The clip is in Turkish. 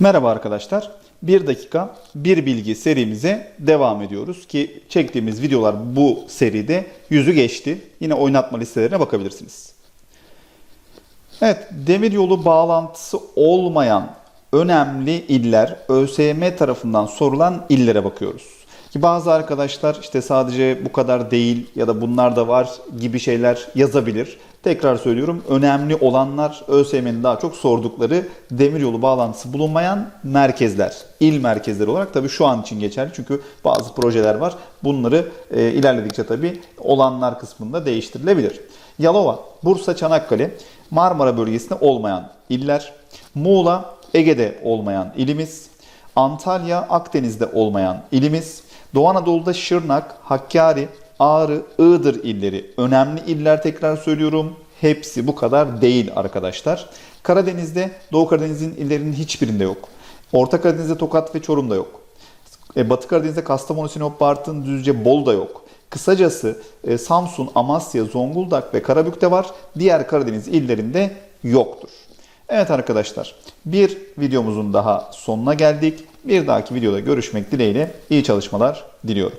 Merhaba arkadaşlar. 1 dakika 1 bilgi serimize devam ediyoruz ki çektiğimiz videolar bu seride yüzü geçti. Yine oynatma listelerine bakabilirsiniz. Evet, demiryolu bağlantısı olmayan önemli iller ÖSYM tarafından sorulan illere bakıyoruz. Ki bazı arkadaşlar işte sadece bu kadar değil ya da bunlar da var gibi şeyler yazabilir. Tekrar söylüyorum önemli olanlar ÖSYM'nin daha çok sordukları demiryolu bağlantısı bulunmayan merkezler. İl merkezleri olarak tabii şu an için geçerli çünkü bazı projeler var. Bunları e, ilerledikçe tabii olanlar kısmında değiştirilebilir. Yalova, Bursa, Çanakkale, Marmara bölgesinde olmayan iller, Muğla, Ege'de olmayan ilimiz, Antalya, Akdeniz'de olmayan ilimiz, Doğu Anadolu'da Şırnak, Hakkari, Ağrı, Iğdır illeri önemli iller tekrar söylüyorum. Hepsi bu kadar değil arkadaşlar. Karadeniz'de Doğu Karadeniz'in illerinin hiçbirinde yok. Orta Karadeniz'de Tokat ve Çorum'da yok. E, Batı Karadeniz'de Kastamonu, Sinop, Bartın, Düzce, Bolu'da yok. Kısacası e, Samsun, Amasya, Zonguldak ve Karabük'te var. Diğer Karadeniz illerinde yoktur. Evet arkadaşlar bir videomuzun daha sonuna geldik. Bir dahaki videoda görüşmek dileğiyle iyi çalışmalar diliyorum.